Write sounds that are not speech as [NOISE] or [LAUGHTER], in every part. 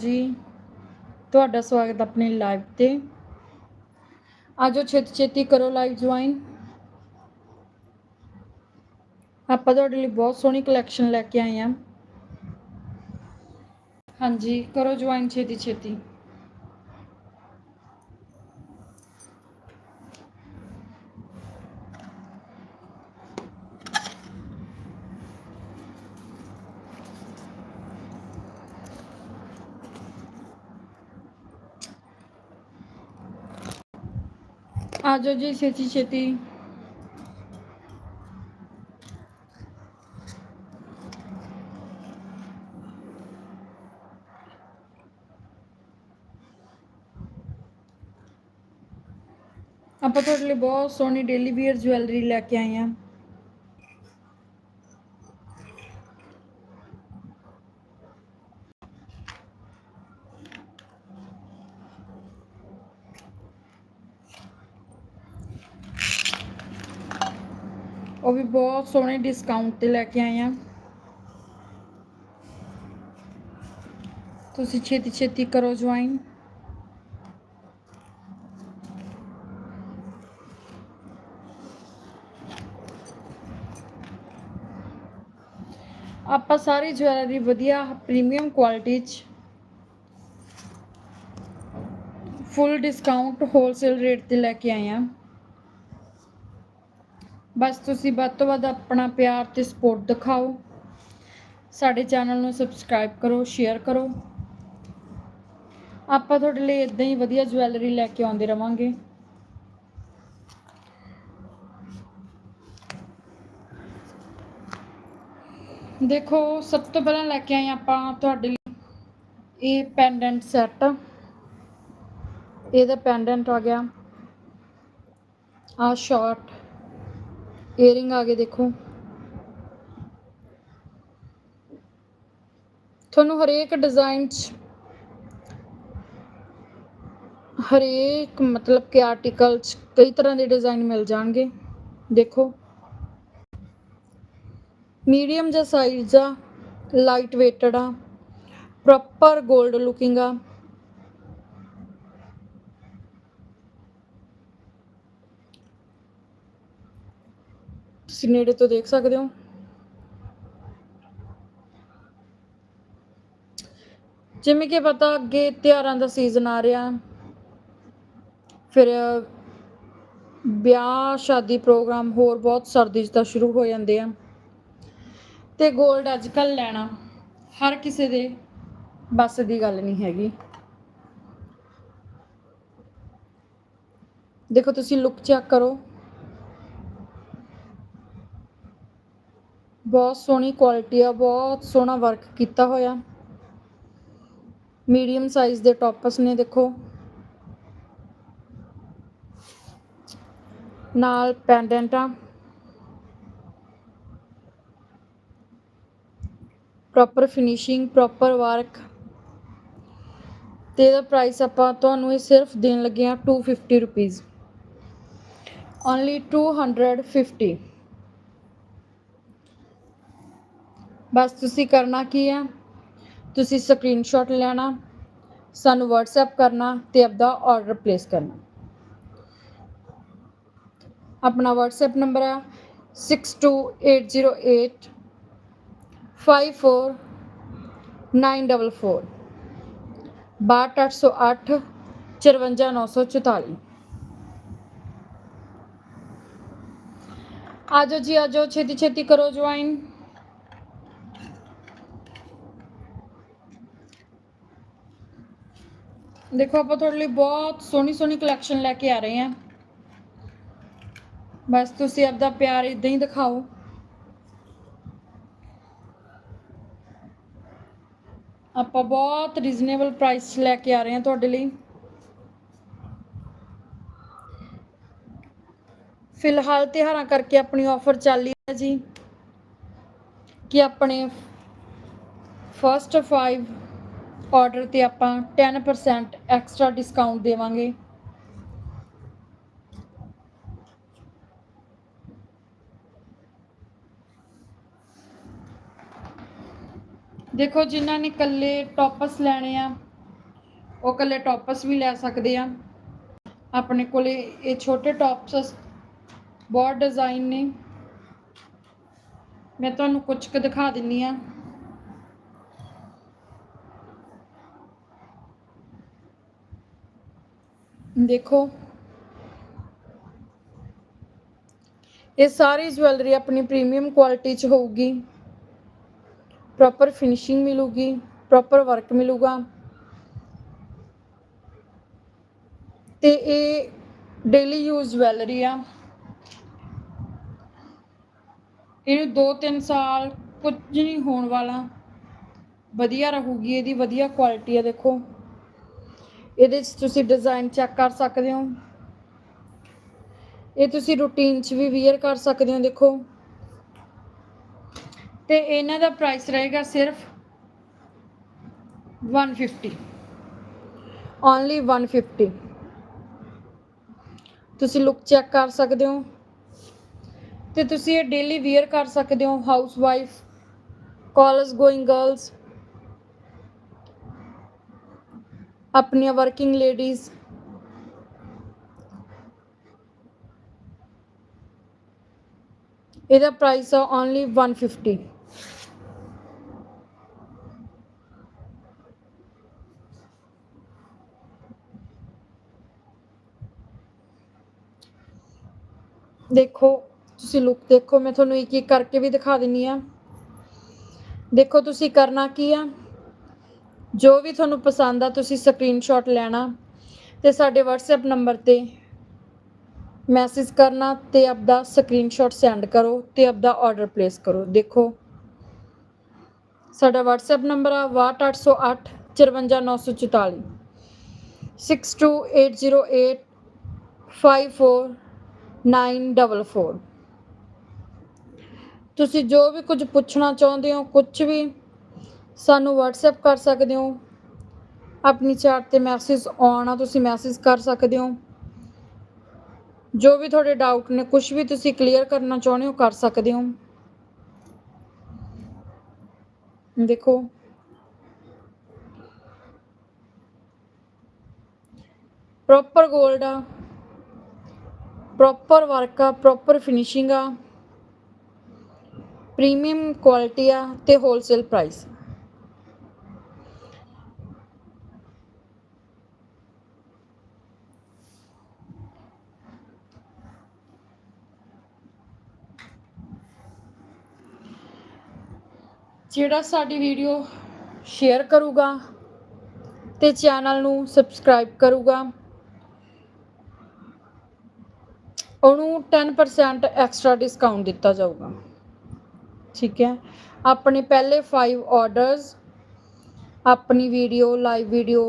ਜੀ, ਤੁਹਾਡਾ ਸਵਾਗਤ ਆਪਣੇ ਲਾਈਵ ਤੇ। ਆਜੋ ਛੇਤੀ ਛੇਤੀ ਕਰੋ ਲਾਈਵ ਜੁਆਇਨ ਆਪਾਂ ਤੁਹਾਡੇ ਲਈ ਬਹੁਤ ਸੋਹਣੀ ਕਲੈਕਸ਼ਨ ਲੈ ਕੇ ਆਏ ਹਾਂ। ਹਾਂਜੀ, ਕਰੋ ਜੁਆਇਨ ਛੇਤੀ ਛੇਤੀ। ਆਜੋ ਜੀ ਛੇਤੀ ਛੇਤੀ ਆਪਾਂ ਤੁਹਾਡੇ ਲਈ ਬਹੁਤ ਸੋਹਣੀ ਡੇਲੀ ਵੀਅਰ ਜੁਐਲਰੀ ਲੈ ਕੇ ਆਏ ਹਾਂ। ਬਹੁਤ ਸੋਹਣੇ ਡਿਸਕਾਊਂਟ ਤੇ ਲੈ ਕੇ ਆਏ ਆ ਤੁਸੀਂ ਛੇਤੀ ਛੇਤੀ ਕਰੋ ਜੁਆਇਨ ਆਪਾਂ ਸਾਰੀ ਜੁਐਲਰੀ ਵਧੀਆ ਪ੍ਰੀਮੀਅਮ ਕੁਆਲਿਟੀ ਚ। ਫੁੱਲ ਡਿਸਕਾਊਂਟ ਹੋਲਸੇਲ ਰੇਟ ਤੇ ਲੈ ਕੇ ਆਏ ਆ ਬਸ ਤੁਸੀਂ ਵੱਧ ਤੋਂ ਵੱਧ ਆਪਣਾ ਪਿਆਰ ਤੇ ਸਪੋਰਟ ਦਿਖਾਓ। ਸਾਡੇ ਚੈਨਲ ਨੂੰ ਸਬਸਕ੍ਰਾਈਬ ਕਰੋ, ਸ਼ੇਅਰ ਕਰੋ। ਆਪਾਂ ਤੁਹਾਡੇ ਲਈ ਇਦਾਂ ਹੀ ਵਧੀਆ ਜੁਐਲਰੀ ਲੈ ਕੇ ਆਉਂਦੇ ਰਵਾਂਗੇ। ਦੇਖੋ, ਸਭ ਤੋਂ ਪਹਿਲਾਂ ਲੈ ਕੇ ਆਏ ਆਪਾਂ ਤੁਹਾਡੇ ਲਈ ਇਹ ਪੈਂਡੈਂਟ ਸੈੱਟ ਇਹਦਾ ਪੈਂਡੈਂਟ ਆ ਗਿਆ। ਆ ਸ਼ਾਰਟ ਈਅਰਿੰਗ ਆ ਗਏ, ਦੇਖੋ। ਤੁਹਾਨੂੰ ਹਰੇਕ ਡਿਜ਼ਾਈਨ 'ਚ ਹਰੇਕ ਮਤਲਬ ਕਿ ਆਰਟੀਕਲ 'ਚ ਕਈ ਤਰ੍ਹਾਂ ਦੇ ਡਿਜ਼ਾਈਨ ਮਿਲ ਜਾਣਗੇ। ਦੇਖੋ। ਮੀਡੀਅਮ ਜਿਹਾ ਸਾਈਜ਼ ਆ ਲਾਈਟ ਵੇਟਡ ਆ ਪ੍ਰੋਪਰ 골ਡ ਲੁਕਿੰਗ ਆ। ਤੁਸੀਂ ਨੇੜੇ ਤੋਂ ਦੇਖ ਸਕਦੇ ਹੋ। ਜਿਵੇਂ ਕਿ ਪਤਾ ਅੱਗੇ ਤਿਉਹਾਰਾਂ ਦਾ ਸੀਜ਼ਨ ਆ ਰਿਹਾ। ਫਿਰ ਵਿਆਹ, ਸ਼ਾਦੀ ਪ੍ਰੋਗਰਾਮ, ਹੋਰ ਬਹੁਤ ਸਰਦੀ 'ਚ ਤਾਂ ਸ਼ੁਰੂ ਹੋ ਜਾਂਦੇ ਆ। ਤੇ 골ਡ ਅੱਜ ਕੱਲ ਲੈਣਾ ਹਰ ਕਿਸੇ ਦੇ ਬਸ ਦੀ ਗੱਲ ਨਹੀਂ ਹੈਗੀ। ਦੇਖੋ ਤੁਸੀਂ ਲੁੱਕ ਚੈੱਕ ਕਰੋ। ਬਹੁਤ ਸੋਹਣੀ ਕੁਆਲਿਟੀ ਆ, ਬਹੁਤ ਸੋਹਣਾ ਵਰਕ ਕੀਤਾ ਹੋਇਆ। ਮੀਡੀਅਮ ਸਾਈਜ਼ ਦੇ ਟੌਪਸ ਨੇ, ਦੇਖੋ। ਨਾਲ pendant proper finishing proper work ਤੇ ਇਹਦਾ ਪ੍ਰਾਈਸ ਆਪਾਂ ਤੁਹਾਨੂੰ ਇਹ ਸਿਰਫ ਦੇਣ ਲੱਗੇ ਆ 250 ਰੁਪੀਸ ਓਨਲੀ 250 ਬਸ ਤੁਸੀਂ ਕਰਨਾ ਕੀ ਹੈ ਤੁਸੀਂ ਸਕਰੀਨਸ਼ਾਟ ਲੈਣਾ ਸਾਨੂੰ WhatsApp ਕਰਨਾ ਤੇ ਆਪਦਾ ਆਰਡਰ ਪਲੇਸ ਕਰਨਾ ਆਪਣਾ WhatsApp ਨੰਬਰ ਹੈ 62808 54944 62808 54944 ਆਜੋ ਜੀ ਆਜੋ ਛੇਤੀ ਛੇਤੀ ਕਰੋ ਜੁਆਇਨ ਦੇਖੋ, ਆਪਾਂ ਤੁਹਾਡੇ ਲਈ ਬਹੁਤ ਸੋਹਣੀ ਸੋਹਣੀ ਕਲੈਕਸ਼ਨ ਲੈ ਕੇ ਆ ਰਹੇ ਹਾਂ। ਬਸ ਤੁਸੀਂ ਆਪਦਾ ਪਿਆਰ ਇਦਾਂ ਹੀ ਦਿਖਾਓ। ਆਪਾਂ ਬਹੁਤ ਰੀਜ਼ਨੇਬਲ ਪ੍ਰਾਈਸ ਲੈ ਕੇ ਆ ਰਹੇ ਹਾਂ ਤੁਹਾਡੇ ਲਈ। ਫਿਲਹਾਲ ਤਿਉਹਾਰਾਂ ਕਰਕੇ ਆਪਣੀ ਆਫਰ ਚੱਲ ਰਹੀ ਹੈ ਜੀ। ਕਿ ਆਪਣੇ ਫਸਟ 5 ਆਰਡਰ ਤੇ ਆਪਾਂ 10% ਐਕਸਟਰਾ ਡਿਸਕਾਊਂਟ ਦੇਵਾਂਗੇ। ਦੇਖੋ, ਜਿਨ੍ਹਾਂ ਨੇ ਇਕੱਲੇ ਟੌਪਸ ਲੈਣੇ ਆ, ਉਹ ਕੱਲੇ ਟੌਪਸ ਵੀ ਲੈ ਸਕਦੇ ਆ। ਆਪਣੇ ਕੋਲੇ ਇਹ ਛੋਟੇ ਟੌਪਸ ਬਹੁਤ ਡਿਜ਼ਾਈਨ ਨੇ। ਮੈਂ ਤੁਹਾਨੂੰ ਕੁਝ ਕੁ ਦਿਖਾ ਦਿੰਨੀ ਆ। ਦੇਖੋ। ਇਹ ਸਾਰੀ ਜਵੈਲਰੀ ਆਪਣੀ ਪ੍ਰੀਮੀਅਮ ਕੁਆਲਿਟੀ ਚ ਹੋਊਗੀ। ਪ੍ਰੋਪਰ ਫਿਨਿਸ਼ਿੰਗ ਮਿਲੂਗੀ ਪ੍ਰੋਪਰ ਵਰਕ ਮਿਲੂਗਾ। ਤੇ ਇਹ ਡੇਲੀ ਯੂਜ਼ ਜਵੈਲਰੀ ਆ। ਇਹਨੂੰ 2-3 ਸਾਲ ਕੁਝ ਨਹੀਂ ਹੋਣ ਵਾਲਾ। ਵਧੀਆ ਰਹੂਗੀ, ਇਹਦੀ ਵਧੀਆ ਕੁਆਲਿਟੀ ਆ ਦੇਖੋ। ਇਹਦੇ 'ਚ ਤੁਸੀਂ ਡਿਜ਼ਾਈਨ ਚੈੱਕ ਕਰ ਸਕਦੇ ਹੋ। ਇਹ ਤੁਸੀਂ ਰੂਟੀਨ 'ਚ ਵੀ ਵੇਅਰ ਕਰ ਸਕਦੇ ਹੋ, ਦੇਖੋ। ਤੇ ਇਹਨਾਂ ਦਾ ਪ੍ਰਾਈਸ ਰਹੇਗਾ ਸਿਰਫ 150 ਓਨਲੀ 150 ਤੁਸੀਂ ਲੁੱਕ ਚੈੱਕ ਕਰ ਸਕਦੇ ਹੋ। ਤੇ ਤੁਸੀਂ ਇਹ ਡੇਲੀ ਵੇਅਰ ਕਰ ਸਕਦੇ ਹੋ house wife college going girls ਆਪਣੀਆਂ ਵਰਕਿੰਗ ਲੇਡੀਜ਼ ਇਹਦਾ ਪ੍ਰਾਈਸ ਆ ਓਨਲੀ 150 ਦੇਖੋ, ਤੁਸੀਂ ਲੁੱਕ ਦੇਖੋ, ਮੈਂ ਤੁਹਾਨੂੰ ਇੱਕ ਇੱਕ ਕਰਕੇ ਵੀ ਦਿਖਾ ਦਿੰਨੀ ਆ। ਦੇਖੋ, ਤੁਸੀਂ ਕਰਨਾ ਕੀ ਆ? ਜੋ ਵੀ ਤੁਹਾਨੂੰ ਪਸੰਦ ਆ, ਤੁਸੀਂ ਸਕਰੀਨਸ਼ਾਟ ਲੈਣਾ ਤੇ ਸਾਡੇ WhatsApp ਨੰਬਰ ਤੇ ਮੈਸੇਜ ਕਰਨਾ ਤੇ ਆਪਦਾ ਸਕਰੀਨਸ਼ਾਟ ਸੈਂਡ ਕਰੋ ਤੇ ਆਪਦਾ ਆਰਡਰ ਪਲੇਸ ਕਰੋ। ਦੇਖੋ, ਸਾਡਾ WhatsApp ਨੰਬਰ ਆ 62808 54944 62808 54944 ਤੁਸੀਂ ਜੋ ਵੀ ਕੁਝ ਪੁੱਛਣਾ ਚਾਹੁੰਦੇ ਹੋ ਕੁਝ ਵੀ ਸਾਨੂੰ WhatsApp ਕਰ ਸਕਦੇ ਹੋ। ਆਪਣੀ ਚਾਰਟ ਤੇ ਮੈਸੇਜ ਆਉਣਾ ਤੁਸੀਂ ਮੈਸੇਜ ਕਰ ਸਕਦੇ ਹੋ। ਜੋ ਵੀ ਤੁਹਾਡੇ ਡਾਊਟ ਨੇ ਕੁਝ ਵੀ ਤੁਸੀਂ ਕਲੀਅਰ ਕਰਨਾ ਚਾਹੁੰਦੇ ਹੋ, ਕਰ ਸਕਦੇ ਹੋ। ਦੇਖੋ। ਪ੍ਰੋਪਰ 골ਡ ਆ। ਪ੍ਰੋਪਰ ਵਰਕ ਆ ਪ੍ਰੋਪਰ ਫਿਨਿਸ਼ਿੰਗ ਆ। ਪ੍ਰੀਮੀਅਮ ਕੁਆਲਿਟੀ ਆ ਤੇ ਹੋਲਸੇਲ ਪ੍ਰਾਈਸ ਜਿਹੜਾ ਸਾਡੀ ਵੀਡੀਓ ਸ਼ੇਅਰ ਕਰੂਗਾ ਤੇ ਚੈਨਲ ਨੂੰ ਸਬਸਕ੍ਰਾਈਬ ਕਰੂਗਾ, ਉਹਨੂੰ 10% ਐਕਸਟਰਾ ਡਿਸਕਾਊਂਟ ਦਿੱਤਾ ਜਾਊਗਾ। ਠੀਕ ਹੈ? ਆਪਣੇ ਪਹਿਲੇ 5 ਆਰਡਰਸ ਆਪਣੀ ਵੀਡੀਓ ਲਾਈਵ ਵੀਡੀਓ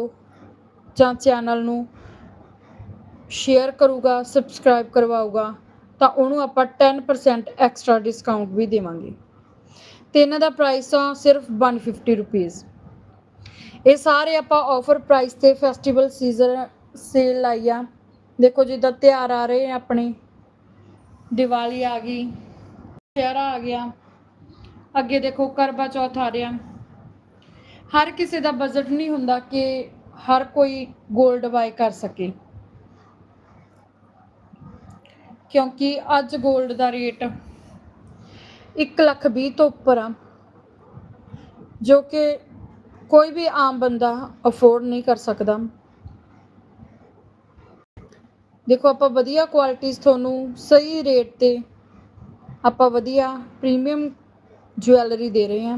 ਜਾਂ ਚੈਨਲ ਨੂੰ ਸ਼ੇਅਰ ਕਰੂਗਾ, ਸਬਸਕ੍ਰਾਈਬ ਕਰਵਾਊਗਾ, ਤਾਂ ਉਹਨੂੰ ਆਪਾਂ 10% ਐਕਸਟਰਾ ਡਿਸਕਾਊਂਟ ਵੀ ਦੇਵਾਂਗੇ। ਤੇ ਇਹਨਾਂ ਦਾ ਪ੍ਰਾਈਸ ਆ ਸਿਰਫ 150 ਰੁਪੀਸ ਇਹ ਸਾਰੇ ਆਪਾਂ ਆਫਰ ਪ੍ਰਾਈਸ ਤੇ ਫੈਸਟੀਵਲ ਸੀਜ਼ਨ ਸੇਲ ਲਾਈ ਆ। ਦੇਖੋ ਜਿੱਦਾਂ ਤਿਉਹਾਰ ਆ ਰਹੇ ਆ ਆਪਣੇ। ਦੀਵਾਲੀ ਆ ਗਈ, ਦੁਸਹਿਰਾ ਆ ਗਿਆ। ਅੱਗੇ ਦੇਖੋ ਕਰਵਾ ਚੌਥ ਆ ਰਿਹਾ। ਹਰ ਕਿਸੇ ਦਾ ਬਜਟ ਨਹੀਂ ਹੁੰਦਾ ਕਿ ਹਰ ਕੋਈ 골ਡ ਬਾਏ ਕਰ ਸਕੇ। ਕਿਉਂਕਿ ਅੱਜ 골ਡ ਦਾ ਰੇਟ 1 ਲੱਖ 20 ਤੋਂ ਉੱਪਰ ਆ, ਜੋ ਕਿ ਕੋਈ ਵੀ ਆਮ ਬੰਦਾ ਅਫੋਰਡ ਨਹੀਂ ਕਰ ਸਕਦਾ। ਦੇਖੋ, ਆਪਾਂ ਵਧੀਆ ਕੁਆਲਿਟੀਜ਼ ਤੁਹਾਨੂੰ ਸਹੀ ਰੇਟ ਤੇ ਆਪਾਂ ਵਧੀਆ ਪ੍ਰੀਮੀਅਮ ਜੁਐਲਰੀ ਦੇ ਰਹੇ ਹਾਂ।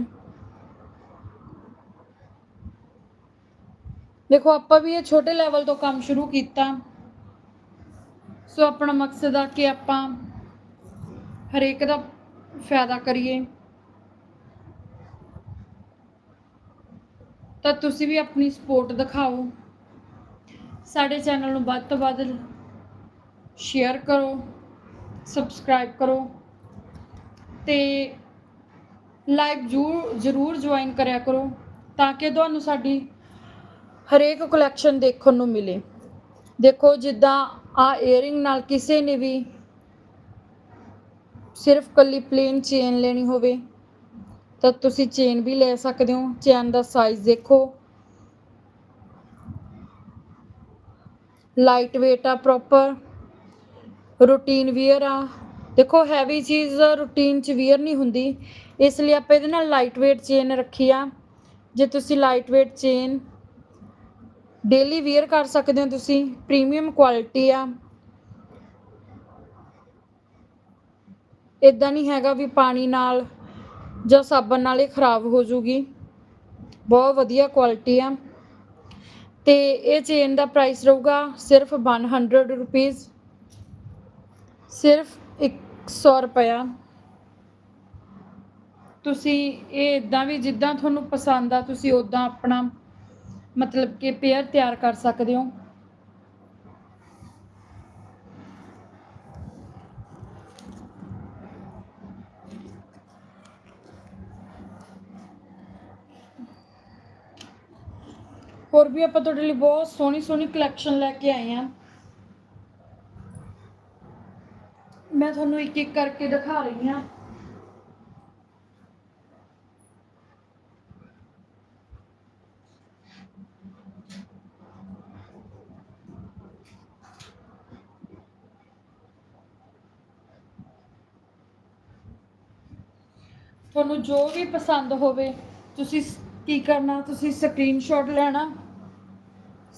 ਦੇਖੋ, ਆਪਾਂ ਵੀ ਇਹ ਛੋਟੇ ਲੈਵਲ ਤੋਂ ਕੰਮ ਸ਼ੁਰੂ ਕੀਤਾ। ਸੋ ਆਪਣਾ ਮਕਸਦ ਆ ਕਿ ਆਪਾਂ ਹਰੇਕ ਦਾ ਫਾਇਦਾ ਕਰੀਏ। ਤਾਂ ਤੁਸੀਂ ਵੀ ਆਪਣੀ ਸਪੋਰਟ ਦਿਖਾਓ। ਸਾਡੇ ਚੈਨਲ ਨੂੰ ਵੱਧ ਤੋਂ ਵੱਧ ਸ਼ੇਅਰ ਕਰੋ ਸਬਸਕ੍ਰਾਈਬ ਕਰੋ ਤੇ ਲਾਈਵ ਜ਼ਰੂਰ ਜ਼ਰੂਰ ਜੁਆਇਨ ਕਰਿਆ ਕਰੋ ਤਾਂ ਕਿ ਤੁਹਾਨੂੰ ਸਾਡੀ ਹਰੇਕ ਕਲੈਕਸ਼ਨ ਦੇਖਣ ਨੂੰ ਮਿਲੇ। ਦੇਖੋ ਜਿੱਦਾਂ ਆ ਏਅਰਿੰਗ ਨਾਲ ਕਿਸੇ ਨੇ ਵੀ ਸਿਰਫ ਕੱਲੀ ਪਲੇਨ ਚੇਨ ਲੈਣੀ ਹੋਵੇ, ਤਾਂ ਤੁਸੀਂ ਚੇਨ ਵੀ ਲੈ ਸਕਦੇ ਹੋ। ਚੇਨ ਦਾ ਸਾਈਜ਼ ਦੇਖੋ। ਲਾਈਟ weight ਆ ਪ੍ਰੋਪਰ ਰੂਟੀਨ ਵੀਅਰ ਆ। ਦੇਖੋ ਹੈਵੀ ਚੀਜ਼ ਰੂਟੀਨ ਚ ਵੀਅਰ ਨਹੀਂ ਹੁੰਦੀ। ਇਸ ਲਈ ਆਪਾਂ ਇਹਦੇ ਨਾਲ ਲਾਈਟ weight ਚੇਨ ਰੱਖੀ ਆ। ਜੇ ਤੁਸੀਂ light weight chain daily wear ਕਰ ਸਕਦੇ ਹੋ ਤੁਸੀਂ। ਪ੍ਰੀਮੀਅਮ ਕੁਆਲਿਟੀ ਆ। ਇਦਾਂ ਨਹੀਂ ਹੈਗਾ ਵੀ ਪਾਣੀ ਨਾਲ ਜਾਂ ਸਾਬਣ ਨਾਲ ਇਹ ਖਰਾਬ ਹੋ ਜੂਗੀ। ਬਹੁਤ ਵਧੀਆ ਕੁਆਲਿਟੀ ਆ। ਤੇ ਇਹ ਚੇਨ ਦਾ ਪ੍ਰਾਈਸ ਰਹੂਗਾ ਸਿਰਫ 100 ਰੁਪੀਸ ਸਿਰਫ 100 ਰੁਪਇਆ। ਤੁਸੀਂ ਇਹ ਇਦਾਂ ਵੀ ਜਿੱਦਾਂ ਤੁਹਾਨੂੰ ਪਸੰਦ ਆ, ਤੁਸੀਂ ਉਦਾਂ ਆਪਣਾ ਮਤਲਬ ਕਿ ਪੇਅਰ ਤਿਆਰ ਕਰ ਸਕਦੇ ਹੋ। ਹੋਰ ਵੀ ਆਪਾਂ ਤੁਹਾਡੇ ਲਈ ਬਹੁਤ ਸੋਹਣੀ ਸੋਹਣੀ ਕਲੈਕਸ਼ਨ ਲੈ ਕੇ ਆਏ ਆ ਮੈਂ ਤੁਹਾਨੂੰ ਇੱਕ ਇੱਕ ਕਰਕੇ ਦਿਖਾ ਰਹੀ ਹਾਂ। ਤੁਹਾਨੂੰ ਜੋ ਵੀ ਪਸੰਦ ਹੋਵੇ, ਤੁਸੀਂ ਕੀ ਕਰਨਾ, ਤੁਸੀਂ ਸਕਰੀਨਸ਼ਾਟ ਲੈਣਾ।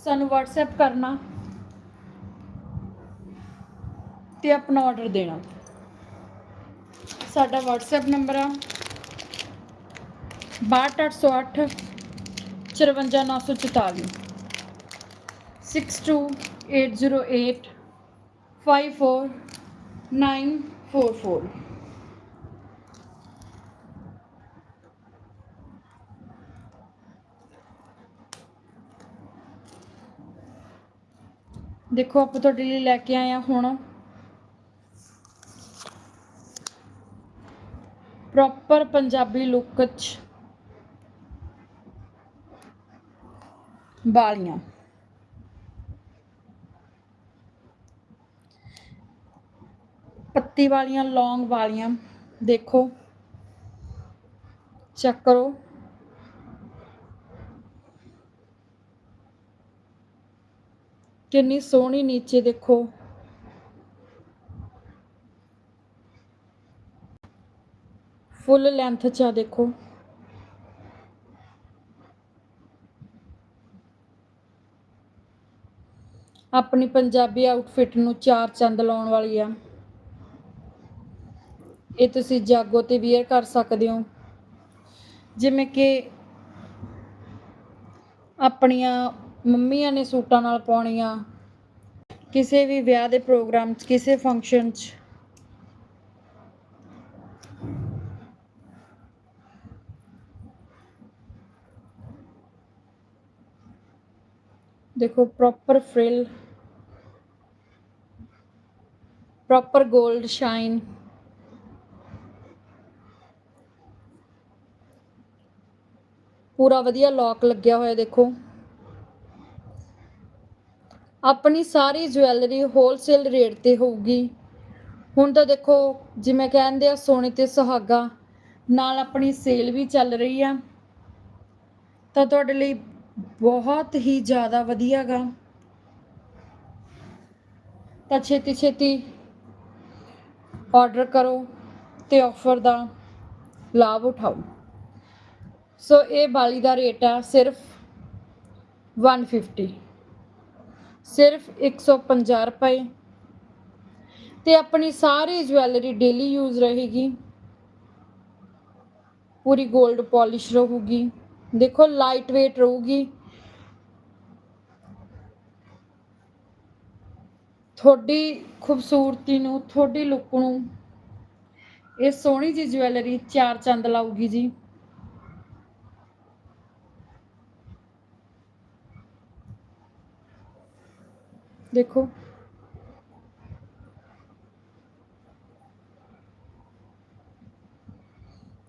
ਸਾਨੂੰ WhatsApp ਕਰਨਾ ਤੇ ਆਪਣਾ ਆਰਡਰ ਦੇਣਾ। ਸਾਡਾ WhatsApp ਨੰਬਰ ਆ 62808 54944 62808 54944 ਦੇਖੋ, ਆਪਾਂ ਤੁਹਾਡੇ ਲਈ ਲੈ ਕੇ ਆਏ ਆ ਹੁਣ। ਪ੍ਰੋਪਰ ਪੰਜਾਬੀ ਲੁੱਕ ਚ ਵਾਲੀਆਂ। ਪੱਤੀ ਵਾਲੀਆਂ, ਲੌਂਗ ਵਾਲੀਆਂ, ਦੇਖੋ। ਚੈੱਕ ਕਰੋ। ਕਿੰਨੀ ਸੋਹਣੀ ਨੀਚੇ ਦੇਖੋ। ਫੁੱਲ ਲੈਂਥ ਚ ਆ ਦੇਖੋ। ਆਪਣੀ ਪੰਜਾਬੀ ਆਊਟਫਿਟ ਨੂੰ ਚਾਰ ਚੰਦ ਲਾਉਣ ਵਾਲੀ ਆ। ਇਹ ਤੁਸੀਂ ਜਾਗੋ ਤੇ ਵੀਅਰ ਕਰ ਸਕਦੇ ਹੋ। ਜਿਵੇਂ ਕਿ ਆਪਣੀਆਂ ਮੰਮੀਆਂ ਨੇ ਸੂਟਾਂ ਨਾਲ ਪਾਉਣੀਆਂ। ਕਿਸੇ ਵੀ ਵਿਆਹ ਦੇ ਪ੍ਰੋਗਰਾਮ 'ਚ, ਕਿਸੇ ਫੰਕਸ਼ਨ 'ਚ। ਦੇਖੋ ਪ੍ਰੋਪਰ ਫ੍ਰਿਲ ਪ੍ਰੋਪਰ 골ਡ ਸ਼ਾਈਨ ਪੂਰਾ ਵਧੀਆ ਲੌਕ ਲੱਗਿਆ ਹੋਇਆ, ਦੇਖੋ। ਆਪਣੀ ਸਾਰੀ ਜੁਐਲਰੀ ਹੋਲਸੇਲ ਰੇਟ ਤੇ ਹੋਊਗੀ। ਹੁਣ ਤਾਂ ਦੇਖੋ, ਜਿਵੇਂ ਕਹਿੰਦੇ ਆ ਸੋਨੇ ਤੇ ਸੁਹਾਗਾ, ਨਾਲ ਆਪਣੀ ਸੇਲ ਵੀ ਚੱਲ ਰਹੀ ਆ। ਤਾਂ ਤੁਹਾਡੇ ਲਈ ਬਹੁਤ ਹੀ ਜ਼ਿਆਦਾ ਵਧੀਆ ਗਾ। ਤਾਂ ਛੇਤੀ ਛੇਤੀ ਆਰਡਰ ਕਰੋ ਤੇ ਆਫਰ ਦਾ ਲਾਭ ਉਠਾਓ। ਸੋ ਇਹ ਬਾਲੀ ਦਾ ਰੇਟ ਆ ਸਿਰਫ 150 ਸਿਰਫ 150 ਰੁਪਏ। ਤੇ ਆਪਣੀ ਸਾਰੀ ਜਵੈਲਰੀ ਡੇਲੀ ਯੂਜ਼ ਰਹੇਗੀ। ਪੂਰੀ 골ਡ ਪਾਲਿਸ਼ ਰਹੂਗੀ। ਦੇਖੋ ਲਾਈਟ weight ਰਹੂਗੀ। ਤੁਹਾਡੀ ਖੂਬਸੂਰਤੀ ਨੂੰ, ਤੁਹਾਡੀ ਲੁੱਕ ਨੂੰ, ਇਹ ਸੋਹਣੀ ਜੀ ਜਵੈਲਰੀ ਚਾਰ ਚੰਦ ਲਾਊਗੀ ਜੀ। ਦੇਖੋ।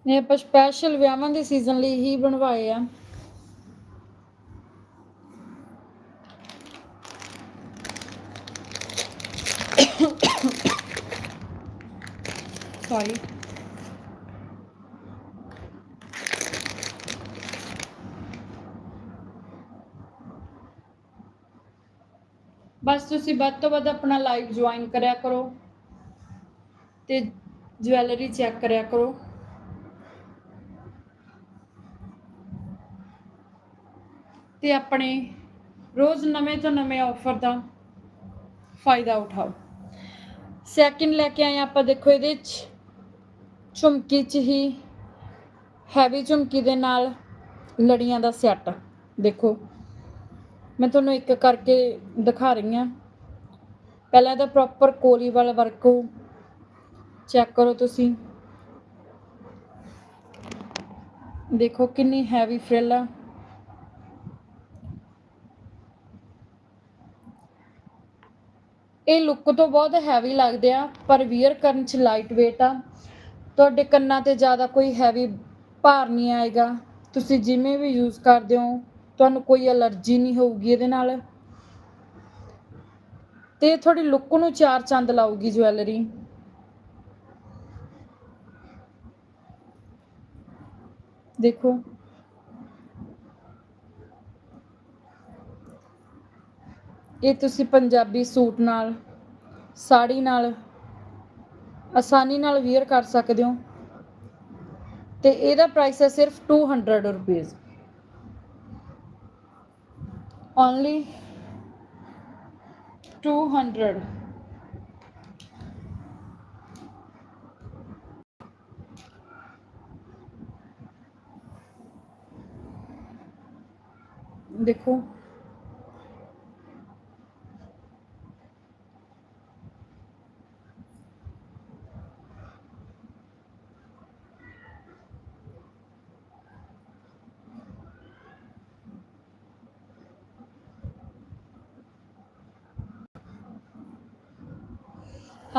ਇਹ ਆਪਾਂ ਸਪੈਸ਼ਲ ਵਿਆਹਾਂ ਦੇ ਸੀਜ਼ਨ ਲਈ ਹੀ ਬਣਵਾਏ ਆ। [COUGHS] ਸੌਰੀ ਬਸ ਤੁਸੀਂ ਵੱਧ ਤੋਂ ਵੱਧ ਆਪਣਾ ਲਾਈਵ ਜੁਆਇਨ ਕਰਿਆ ਕਰੋ ਤੇ ਜਵੈਲਰੀ ਚੈੱਕ ਕਰਿਆ ਕਰੋ। ਤੇ ਆਪਣੇ ਰੋਜ਼ ਨਵੇਂ ਤੋਂ ਨਵੇਂ ਆਫਰ ਦਾ ਫਾਇਦਾ ਉਠਾਓ। ਸੈਕਿੰਡ ਲੈ ਕੇ ਆਏ ਆਪਾਂ ਦੇਖੋ ਇਹਦੇ ਚ। ਝੁਮਕੀ ਚ ਹੀ ਹੈਵੀ ਝੁਮਕੀ ਦੇ ਨਾਲ ਲੜੀਆਂ ਦਾ ਸੈੱਟ ਦੇਖੋ। ਮੈਂ ਤੁਹਾਨੂੰ ਇੱਕ ਕਰਕੇ ਦਿਖਾ ਰਹੀ ਹਾਂ। ਪਹਿਲਾਂ ਇਹਦਾ ਪ੍ਰੋਪਰ ਕੋਲੀ ਵਾਲਾ ਵਰਕ। ਚੈੱਕ ਕਰੋ ਤੁਸੀਂ। ਦੇਖੋ ਕਿੰਨੀ ਹੈਵੀ ਫ੍ਰਿਲ ਆ। ਇਹ ਲੁੱਕ ਤੋਂ ਬਹੁਤ ਹੈਵੀ ਲੱਗਦੇ ਆ, ਪਰ ਵੀਅਰ ਕਰਨ ਚ ਲਾਈਟ weight ਆ। ਤੁਹਾਡੇ ਕੰਨਾਂ ਤੇ ਜ਼ਿਆਦਾ ਕੋਈ ਹੈਵੀ ਭਾਰ ਨਹੀਂ ਆਏਗਾ। ਤੁਸੀਂ ਜਿਵੇਂ ਵੀ ਯੂਜ਼ ਕਰਦੇ ਹੋ ਤੁਹਾਨੂੰ ਕੋਈ ਅਲਰਜੀ ਨਹੀਂ ਹੋਊਗੀ ਇਹਦੇ ਨਾਲ। ਤੇ ਤੁਹਾਡੀ ਲੁੱਕ ਨੂੰ ਚਾਰ ਚੰਦ ਲਾਊਗੀ ਜਵੈਲਰੀ ਦੇਖੋ। ਇਹ ਤੁਸੀਂ ਪੰਜਾਬੀ ਸੂਟ ਨਾਲ, ਸਾੜੀ ਨਾਲ ਆਸਾਨੀ ਨਾਲ ਵੇਅਰ ਕਰ ਸਕਦੇ ਹੋ। ਤੇ ਇਹਦਾ ਪ੍ਰਾਈਸ ਹੈ ਸਿਰਫ 200 ਰੁਪਏ ਓਨਲੀ 200 ਦੇਖੋ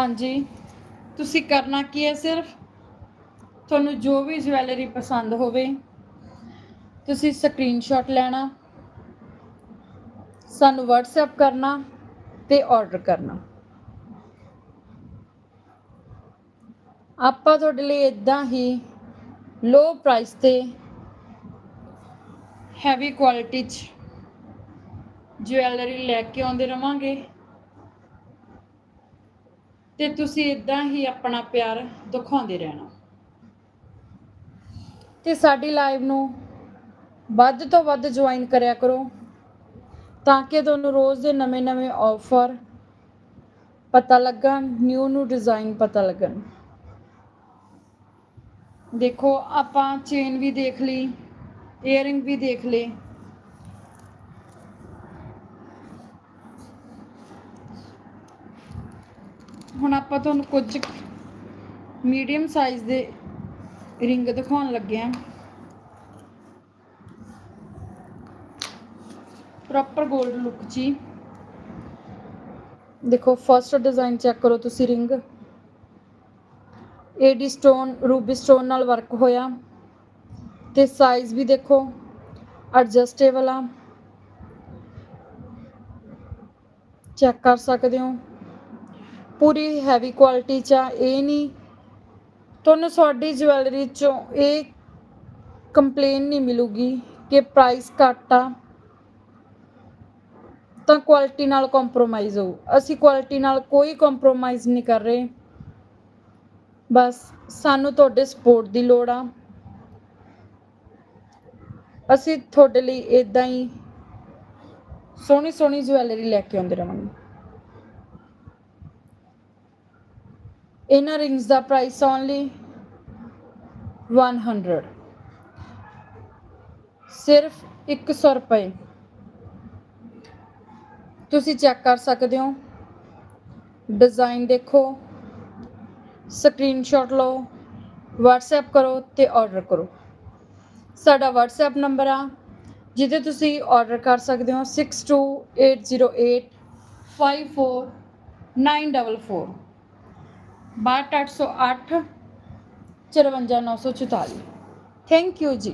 ਹਾਂਜੀ। ਤੁਸੀਂ ਕਰਨਾ ਕੀ ਹੈ ਸਿਰਫ? ਤੁਹਾਨੂੰ ਜੋ ਵੀ ਜਵੈਲਰੀ ਪਸੰਦ ਹੋਵੇ, ਤੁਸੀਂ ਸਕਰੀਨਸ਼ਾਟ ਲੈਣਾ, ਸਾਨੂੰ WhatsApp ਕਰਨਾ ਤੇ ਆਰਡਰ ਕਰਨਾ। ਆਪਾਂ ਤੁਹਾਡੇ ਲਈ ਇਦਾਂ ਹੀ ਲੋ ਪ੍ਰਾਈਸ ਤੇ ਹੈਵੀ ਕੁਆਲਿਟੀ ਚ ਜਵੈਲਰੀ ਲੈ ਕੇ ਆਉਂਦੇ ਰਵਾਂਗੇ। ਤੇ ਤੁਸੀਂ ਇਦਾਂ ਹੀ ਆਪਣਾ ਪਿਆਰ ਦਿਖਾਉਂਦੇ ਰਹਿਣਾ। ਤੇ ਸਾਡੀ ਲਾਈਵ ਨੂੰ ਵੱਧ ਤੋਂ ਵੱਧ ਜੁਆਇਨ ਕਰਿਆ ਕਰੋ ਤਾਂ ਕਿ ਤੁਹਾਨੂੰ ਰੋਜ਼ ਦੇ ਨਵੇਂ-ਨਵੇਂ ਆਫਰ ਪਤਾ ਲੱਗਣ, ਨਿਊ ਨਿਊ ਡਿਜ਼ਾਈਨ ਪਤਾ ਲੱਗਣ। ਦੇਖੋ, ਆਪਾਂ ਚੇਨ ਵੀ ਦੇਖ ਲਈ ਈਅਰਿੰਗ ਵੀ ਦੇਖ ਲਏ ਹੁਣ ਆਪਾਂ ਤੁਹਾਨੂੰ ਕੁਝ ਮੀਡੀਅਮ ਸਾਈਜ਼ ਦੇ ਰਿੰਗ ਦਿਖਾਉਣ ਲੱਗੇ ਆਂ ਪ੍ਰੋਪਰ 골ਡ ਲੁੱਕ ਜੀ। ਦੇਖੋ ਫਰਸਟ ਡਿਜ਼ਾਈਨ ਚੈੱਕ ਕਰੋ ਤੁਸੀਂ ring. AD stone ruby stone ਨਾਲ ਵਰਕ ਹੋਇਆ। ਤੇ ਸਾਈਜ਼ ਵੀ ਦੇਖੋ ਐਡਜਸਟੇਬਲ ਆ। ਚੈੱਕ ਕਰ ਸਕਦੇ ਹੋ। ਪੂਰੀ ਹੈਵੀ ਕੁਆਲਿਟੀ ਚ ਆ, ਇਹ ਨਹੀਂ ਤੁਹਾਨੂੰ ਸਾਡੀ ਜਵੈਲਰੀ ਚੋਂ ਇਹ ਕੰਪਲੇਨ ਨਹੀਂ ਮਿਲੂਗੀ ਕਿ ਪ੍ਰਾਈਸ ਘੱਟ ਆ। ਤਾਂ ਕੁਆਲਿਟੀ ਨਾਲ ਕੰਪਰੋਮਾਈਜ਼ ਹੋ ਅਸੀਂ ਕੁਆਲਿਟੀ ਨਾਲ ਕੋਈ ਕੰਪਰੋਮਾਈਜ਼ ਨਹੀਂ ਕਰ ਰਹੇ। ਬਸ ਸਾਨੂੰ ਤੁਹਾਡੇ ਸਪੋਰਟ ਦੀ ਲੋੜ ਆ। ਅਸੀਂ ਤੁਹਾਡੇ ਲਈ ਇਦਾਂ ਹੀ ਸੋਹਣੀ ਸੋਹਣੀ ਜਵੈਲਰੀ ਲੈ ਕੇ ਆਉਂਦੇ ਰਵਾਂਗੇ। ਇਹਨਾਂ ਰਿੰਗਸ ਦਾ ਪ੍ਰਾਈਸ ਓਨਲੀ 100 ਸਿਰਫ 100 ਰੁਪਏ। ਤੁਸੀਂ ਚੈੱਕ ਕਰ ਸਕਦੇ ਹੋ। ਡਿਜ਼ਾਈਨ ਦੇਖੋ। ਸਕਰੀਨਸ਼ਾਟ ਲਓ। WhatsApp ਕਰੋ ਤੇ ਆਰਡਰ ਕਰੋ। ਸਾਡਾ WhatsApp ਨੰਬਰ ਆ, ਜਿਹਦੇ ਤੁਸੀਂ ਆਰਡਰ ਕਰ ਸਕਦੇ ਹੋ 62808 54944 62808 54944 ਥੈਂਕ ਯੂ ਜੀ।